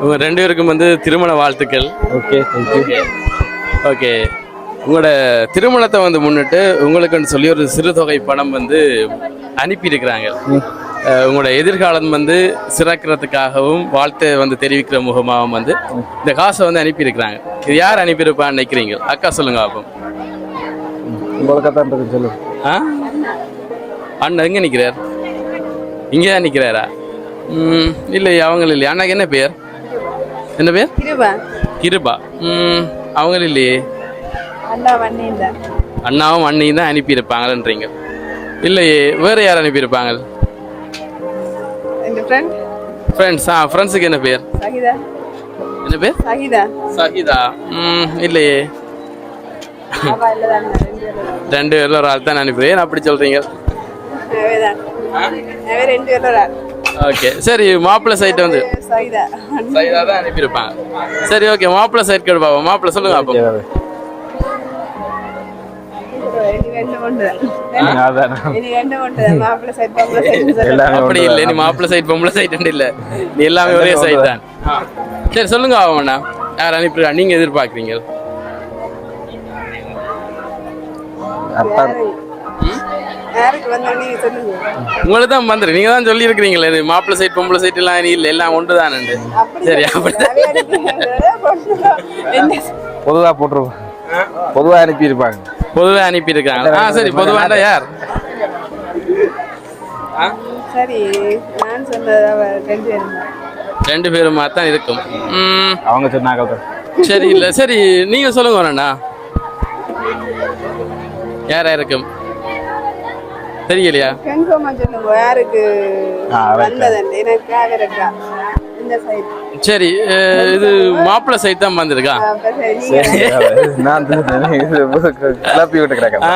உங்க ரெண்டு பேருக்கும் வந்து திருமண வாழ்த்துக்கள். ஓகே ஓகே உங்களோட திருமணத்தை வந்து முன்னிட்டு உங்களுக்குன்னு சொல்லி ஒரு சிறு தொகை பணம் வந்து அனுப்பியிருக்கிறாங்க. உங்களோட எதிர்காலம் வந்து சிறக்கிறதுக்காகவும் வாழ்த்தை வந்து தெரிவிக்கிற முகமாகவும் வந்து இந்த காசை வந்து அனுப்பியிருக்கிறாங்க. இது யார் அனுப்பியிருப்பான்னு நினைக்கிறீங்க? அக்கா சொல்லுங்க அப்போ. சொல்லு. ஆ? அண்ணன் எங்கே நிற்கிறார் இங்கே தான் நிற்கிறாரா இல்லை அவங்க இல்லையா. அண்ணாக்கு என்ன பேர் என்ன பேர் கிருபா. கிருபா. ம் அவங்க இல்லையே. அண்ணாவும் அண்ணியும் தான் அனுப்பியிருப்பாங்கன்றீங்க. இல்லையே வேறு யார் அனுப்பியிருப்பாங்க? ஃப்ரெண்ட்ஸ் ஆ ஃப்ரெண்ட்ஸுக்கு என்ன பேர் என்ன பேர் சகிதா. ம் இல்லையே. ரெண்டு பேரில் ஒரு ஆள் தான் அனுப்புறேன். அப்படி அவே ரெண்டு பேரும் ஒரு ஆள். ஓகே சரி மாப்பிள்ளை சைட்டை வந்து. சஹிதா தான் அனுப்பியிருப்பாங்க சரி ஓகே மாப்பிள்ளை சைட் கேடு பாப்போம். மாப்பிள்ளை சொல்லுங்க அப்போ. சைட் சைட் அப்படி இல்லை. நீ மாப்பிள்ளை சைட் பொம்பளை சைட் இல்லை. நீ எல்லாமே ஒரே சைட் தான். சரி சொல்லுங்க ஆவண்ணா யார் அனுப்பிடுறா நீங்க எதிர்பார்க்குறீங்க. உங்களுக்கு தான் வந்துரு. நீங்க தான் சொல்லி இருக்கிறீங்களே இது மாப்பிள்ளை சைட் பொம்பளை சைட் எல்லாம் நீ இல்லை எல்லாம் ஒன்று தானே சரி அப்படி பொதுவாக போட்டுருவோம் பொதுவாக அனுப்பியிருப்பாங்க. பொதுவாக அனுப்பியிருக்காங்க. ஆ சரி பொதுவாண்டா யார்? சரி நான் சொன்னது அவ ரெண்டு பேரும்? தான். இருக்கும். ம், அவங்க சொன்னாங்க தான் சரி இல்லை சரி நீங்க சொல்லுங்க வரேண்ணா யாரா இருக்கும்? தெரியலையா? யாருக்கு சரி இது மாப்பிள்ளை சைட் தான் வந்திருக்கா? நான் கிளப்பி விட்டு கிடக்கிறேன். ஆ,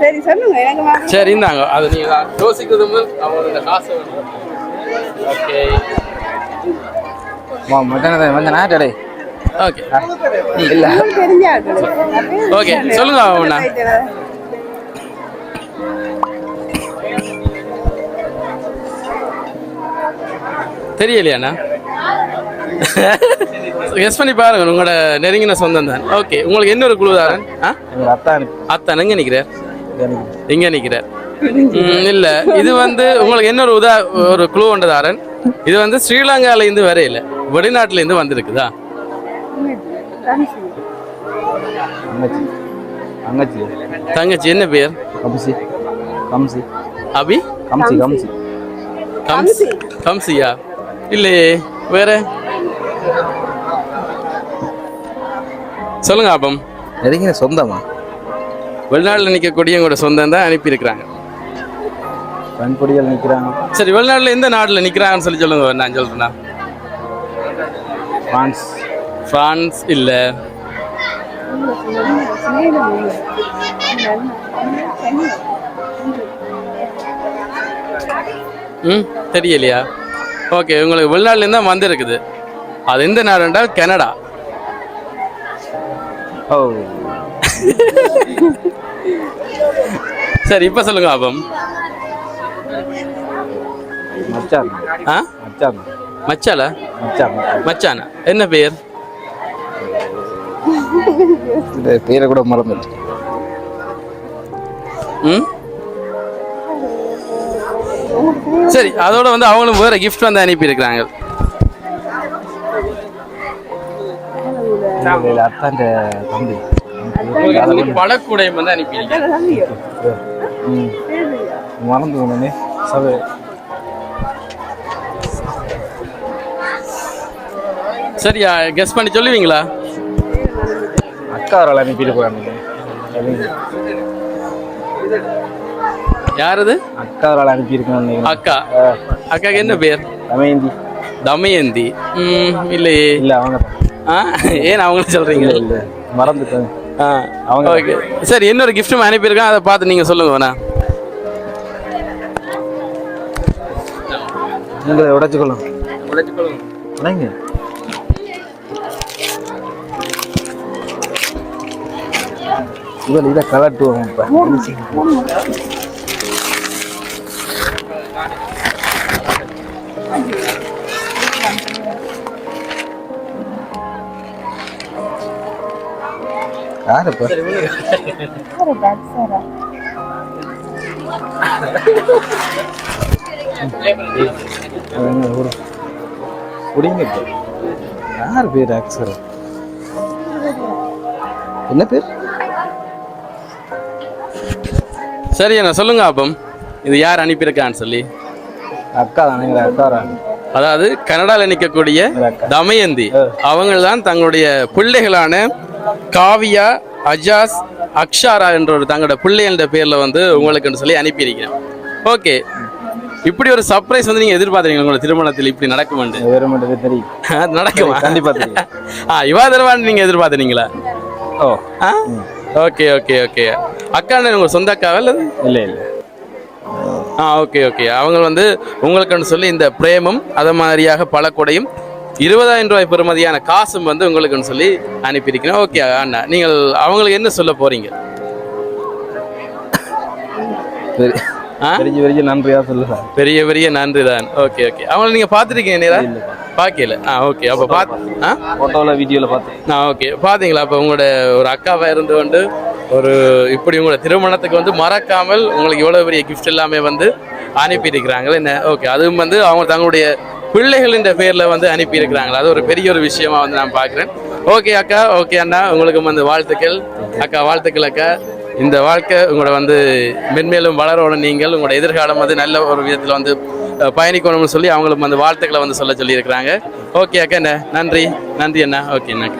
சரி சொல்லுங்க எனக்கு மாப்பிள்ளை சரி இந்தாங்க. அது நீங்க யோசிக்கிறது முதல் அவங்களோட காசை ஓகே. ஓகே. இல்ல. ஓகே சொல்லுங்க தெரியலையாண்ணா? கெஸ் பண்ணி பாருங்க உங்களோட நெருங்கின சொந்தம் தான். ஓகே உங்களுக்கு இன்னொரு குழு தாரன் அத்தான் எங்க எனக்கு. எங்க நிற்கிறார் ம், இல்ல. இது வந்து உங்களுக்கு இன்னொரு உதா ஒரு குழு ஒன்றதாரன் இது வந்து ஸ்ரீலங்கால இருந்து வரையில வெளிநாட்டுல இருந்து வந்திருக்குதா? தங்கச்சி. என்ன பேர்? கம்சி. கம்சி. அபி? கம்சி கம்சி. கம்ஸ் கம்சியா? இல்லையே வேற? சொல்லுங்க அப்பம் நெருங்கின சொந்தமா? வெளிநாட்டில் நிற்கக்கூடிய உங்களோட சொந்தம் தான் அனுப்பியிருக்கிறாங்க. கண்பொடிகள் நிற்கிறாங்க சரி வெளிநாட்டில் எந்த நாட்டில் நிற்கிறாங்கன்னு சொல்லி சொல்லுங்க நான் சொல்றேன்னா பிரான்ஸ் ஃப்ரான்ஸ் இல்லை. ம் தெரியலையா? ஓகே உங்களுக்கு வெளிநாட்டிலேருந்து தான் வந்திருக்குது. அது எந்த நாடு என்றால் கனடா. ஓ. சரி இப்போ சொல்லுங்க அப்பம் மச்சான். ஆ? மச்சான். மச்சால மச்சான். மச்சானா. என்ன பேர்? பேரை கூட மறந்துட்டு ம்? சரி அதோட வந்து அவங்களும் வேற gift வந்து அனுப்பியிருக்கிறாங்க. பழக்கூடையும் வந்து அனுப்பியிருக்காங்க ம். மறந்து சபை சரியா கெஸ் பண்ணி சொல்லுவீங்களா? அக்கா அவரால் அனுப்பிட்டு போறாங்க. யார் அது அக்கா அவரால் அனுப்பியிருக்கேன் அக்கா. அக்காக்கு என்ன பேர்? தமயந்தி. தமயந்தி. ம் இல்லையே. இல்ல அவங்க. ஆ ஏன் அவங்களும் சொல்றீங்க? இல்ல மறந்துட்டேன். ஆ அவங்க ஓகே. சரி இன்னொரு கிஃப்ட்டும் அனுப்பியிருக்கேன். அதை பார்த்து நீங்கள் சொல்லுங்க வேணா. உங்களை உடைச்சுக்கொள்ளும் உடைங்க. இதில் இதை கலட்டுவோம் இப்போ யாருப்பா? ஒரு குடிங்க யார் பேர் அக்ஸரா என்ன பேர்? சரி என்ன சொல்லுங்க அப்பம் இது யார் அனுப்பியிருக்கான்னு சொல்லி? அக்கா தானே அக்கா அதாவது கனடாவில் நிற்கக்கூடிய தமயந்தி. அவங்க தான் தங்களுடைய பிள்ளைகளான காவியா அஜாஸ் அக்ஷாரா என்ற ஒரு தங்களோட பிள்ளைகளோட பேர்ல வந்து உங்களுக்குன்னு சொல்லி அனுப்பியிருக்கிறேன். ஓகே. இப்படி ஒரு சர்ப்ரைஸ் வந்து நீங்க எதிர்பார்த்தீங்க உங்களோட திருமணத்தில் இப்படி அது நடக்குமா? கண்டிப்பா ஆ இவா தருவான்னு நீங்க எதிர்பார்த்தீங்களா ஓ. Okay okay okay. அக்கா உங்க சொந்த அக்காவா இல்லை இல்லை. ஆ ஓகே ஓகே அவங்க வந்து உங்களுக்குன்னு சொல்லி இந்த பிரேமம் அது மாதிரியாக பல கொடையும் இருபதாயிரம் ரூபாய் பெறுமதியான காசும் வந்து உங்களுக்குன்னு சொல்லி அனுப்பியிருக்கிறேன். ஓகே அண்ணா நீங்கள் அவங்களுக்கு என்ன சொல்ல போறீங்க? சரி? தெரிஞ்ச வரைக்கும் நன்றியா சொல்லுறேன் பெரிய பெரிய நன்றி தான் ஓகே ஓகே அவங்களை நீங்க பார்த்துருக்கீங்க நேரா பார்க்கல. ஆ ஓகே அப்போ பார்த்து ஆ? ஃபோட்டோவில் வீடியோவில் பார்த்தேன் ஆ ஓகே பார்த்தீங்களா அப்போ உங்களோட ஒரு அக்காவா இருந்து கொண்டு ஒரு இப்படி உங்களோட திருமணத்துக்கு வந்து மறக்காமல் உங்களுக்கு இவ்வளோ பெரிய கிஃப்ட் எல்லாமே வந்து அனுப்பியிருக்கிறாங்களே என்ன? ஓகே அதுவும் வந்து அவங்க தங்களுடைய பிள்ளைகளின் பேரில் வந்து அனுப்பியிருக்கிறாங்களா அது ஒரு பெரிய ஒரு விஷயமா வந்து நான் பார்க்குறேன். ஓகே அக்கா ஓகே அண்ணா உங்களுக்கு வந்து வாழ்த்துக்கள். அக்கா வாழ்த்துக்கள் அக்கா. இந்த வாழ்க்கை உங்களோட வந்து மென்மேலும் வளரணும் நீங்கள். உங்களோட எதிர்காலம் வந்து நல்ல ஒரு விதத்தில் வந்து பயணிக்கணும்னு சொல்லி அவங்களுக்கு வந்து வாழ்த்துக்களை வந்து சொல்ல சொல்லியிருக்கிறாங்க. ஓகே அக்கா என்ன? நன்றி. நன்றி அண்ணா. ஓகே அண்ணா.